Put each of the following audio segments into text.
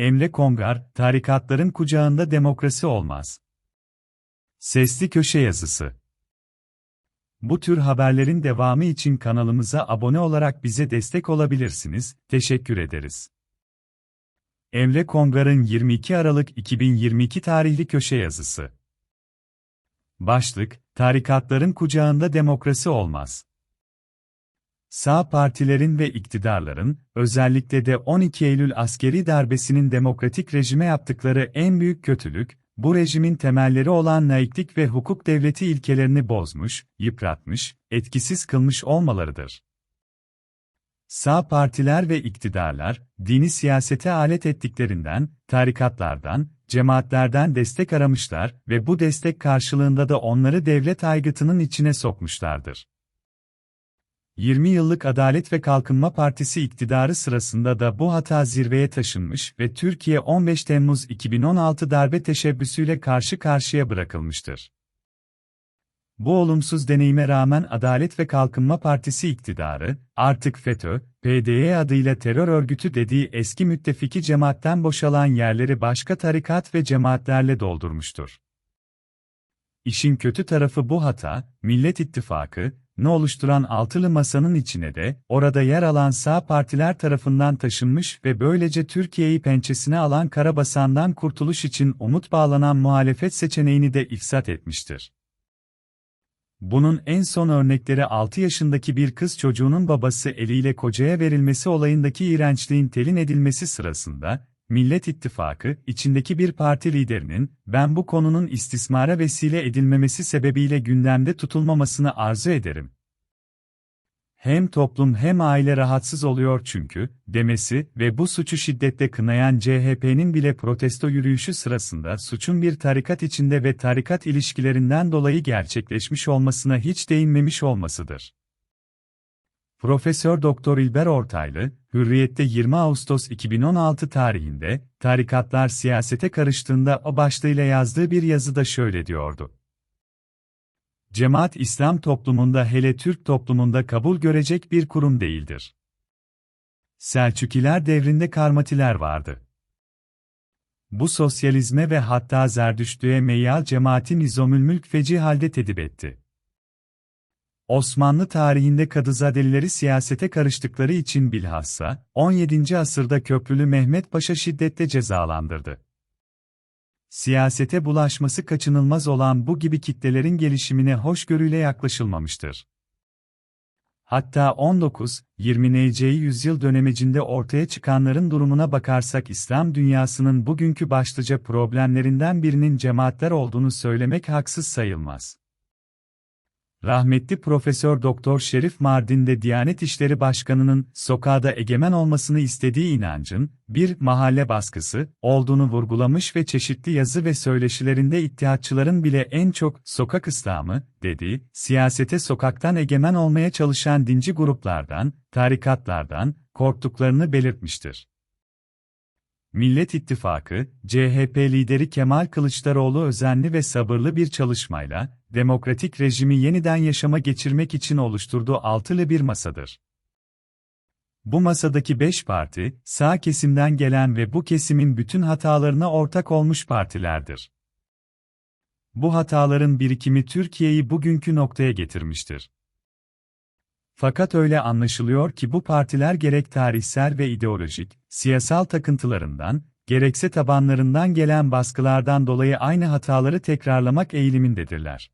Emre Kongar, tarikatların kucağında demokrasi olmaz. Sesli Köşe Yazısı Bu tür haberlerin devamı için kanalımıza abone olarak bize destek olabilirsiniz, teşekkür ederiz. Emre Kongar'ın 22 Aralık 2022 tarihli köşe yazısı. Başlık, tarikatların kucağında demokrasi olmaz. Sağ partilerin ve iktidarların, özellikle de 12 Eylül askeri darbesinin demokratik rejime yaptıkları en büyük kötülük, bu rejimin temelleri olan laiklik ve hukuk devleti ilkelerini bozmuş, yıpratmış, etkisiz kılmış olmalarıdır. Sağ partiler ve iktidarlar, dini siyasete alet ettiklerinden, tarikatlardan, cemaatlerden destek aramışlar ve bu destek karşılığında da onları devlet aygıtının içine sokmuşlardır. 20 yıllık Adalet ve Kalkınma Partisi iktidarı sırasında da bu hata zirveye taşınmış ve Türkiye 15 Temmuz 2016 darbe teşebbüsüyle karşı karşıya bırakılmıştır. Bu olumsuz deneyime rağmen Adalet ve Kalkınma Partisi iktidarı, artık FETÖ, PDY adıyla terör örgütü dediği eski müttefiki cemaatten boşalan yerleri başka tarikat ve cemaatlerle doldurmuştur. İşin kötü tarafı bu hata, Millet İttifakı, ne oluşturan altılı masanın içine de, orada yer alan sağ partiler tarafından taşınmış ve böylece Türkiye'yi pençesine alan Karabasan'dan kurtuluş için umut bağlanan muhalefet seçeneğini de ifsat etmiştir. Bunun en son örnekleri 6 yaşındaki bir kız çocuğunun babası eliyle kocaya verilmesi olayındaki iğrençliğin telin edilmesi sırasında, Millet İttifakı, içindeki bir parti liderinin, ben bu konunun istismara vesile edilmemesi sebebiyle gündemde tutulmamasını arzu ederim. Hem toplum hem aile rahatsız oluyor çünkü, demesi ve bu suçu şiddetle kınayan CHP'nin bile protesto yürüyüşü sırasında suçun bir tarikat içinde ve tarikat ilişkilerinden dolayı gerçekleşmiş olmasına hiç değinmemiş olmasıdır. Profesör Doktor İlber Ortaylı, Hürriyet'te 20 Ağustos 2016 tarihinde, tarikatlar siyasete karıştığında o başlığıyla yazdığı bir yazıda şöyle diyordu. Cemaat İslam toplumunda hele Türk toplumunda kabul görecek bir kurum değildir. Selçukiler devrinde karmatiler vardı. Bu sosyalizme ve hatta Zerdüştlüğe meyyal cemaatin izomülmülk feci halde tedip etti. Osmanlı tarihinde Kadızadelileri siyasete karıştıkları için bilhassa, 17. asırda Köprülü Mehmet Paşa şiddetle cezalandırdı. Siyasete bulaşması kaçınılmaz olan bu gibi kitlelerin gelişimine hoşgörüyle yaklaşılmamıştır. Hatta 19, 20. NC yüzyıl dönemecinde ortaya çıkanların durumuna bakarsak İslam dünyasının bugünkü başlıca problemlerinden birinin cemaatler olduğunu söylemek haksız sayılmaz. Rahmetli Profesör Doktor Şerif Mardin'de Diyanet İşleri Başkanı'nın sokağda egemen olmasını istediği inancın bir mahalle baskısı olduğunu vurgulamış ve çeşitli yazı ve söyleşilerinde ittihatçıların bile en çok sokak İslamı dediği, siyasete sokaktan egemen olmaya çalışan dinci gruplardan, tarikatlardan korktuklarını belirtmiştir. Millet İttifakı, CHP lideri Kemal Kılıçdaroğlu özenli ve sabırlı bir çalışmayla, demokratik rejimi yeniden yaşama geçirmek için oluşturduğu altılı bir masadır. Bu masadaki beş parti, sağ kesimden gelen ve bu kesimin bütün hatalarına ortak olmuş partilerdir. Bu hataların birikimi Türkiye'yi bugünkü noktaya getirmiştir. Fakat öyle anlaşılıyor ki bu partiler gerek tarihsel ve ideolojik, siyasal takıntılarından, gerekse tabanlarından gelen baskılardan dolayı aynı hataları tekrarlamak eğilimindedirler.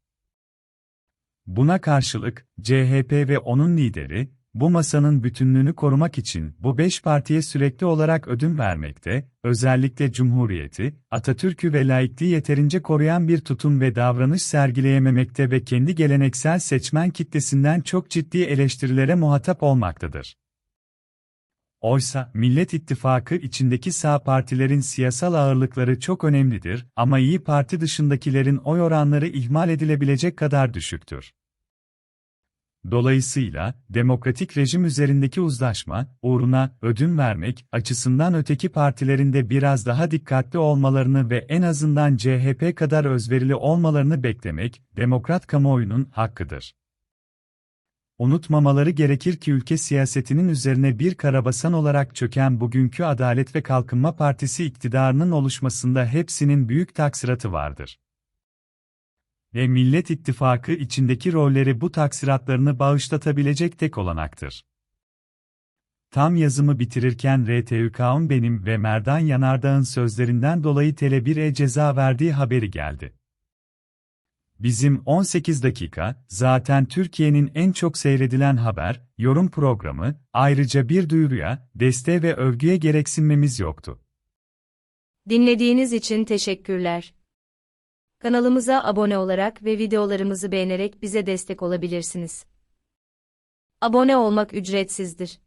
Buna karşılık, CHP ve onun lideri, bu masanın bütünlüğünü korumak için bu beş partiye sürekli olarak ödün vermekte, özellikle Cumhuriyeti, Atatürk'ü ve laikliği yeterince koruyan bir tutum ve davranış sergileyememekte ve kendi geleneksel seçmen kitlesinden çok ciddi eleştirilere muhatap olmaktadır. Oysa, Millet İttifakı içindeki sağ partilerin siyasal ağırlıkları çok önemlidir ama iyi Parti dışındakilerin oy oranları ihmal edilebilecek kadar düşüktür. Dolayısıyla, demokratik rejim üzerindeki uzlaşma, uğruna ödün vermek açısından öteki partilerin de biraz daha dikkatli olmalarını ve en azından CHP kadar özverili olmalarını beklemek, demokrat kamuoyunun hakkıdır. Unutmamaları gerekir ki ülke siyasetinin üzerine bir karabasan olarak çöken bugünkü Adalet ve Kalkınma Partisi iktidarının oluşmasında hepsinin büyük taksiratı vardır. Ve Millet İttifakı içindeki rolleri bu taksiratlarını bağışlatabilecek tek olanaktır. Tam yazımı bitirirken RTÜK'un benim ve Merdan Yanardağ'ın sözlerinden dolayı Tele1'e ceza verdiği haberi geldi. Bizim 18 dakika, zaten Türkiye'nin en çok seyredilen haber, yorum programı, ayrıca bir duyuruya, desteğe ve övgüye gereksinmemiz yoktu. Dinlediğiniz için teşekkürler. Kanalımıza abone olarak ve videolarımızı beğenerek bize destek olabilirsiniz. Abone olmak ücretsizdir.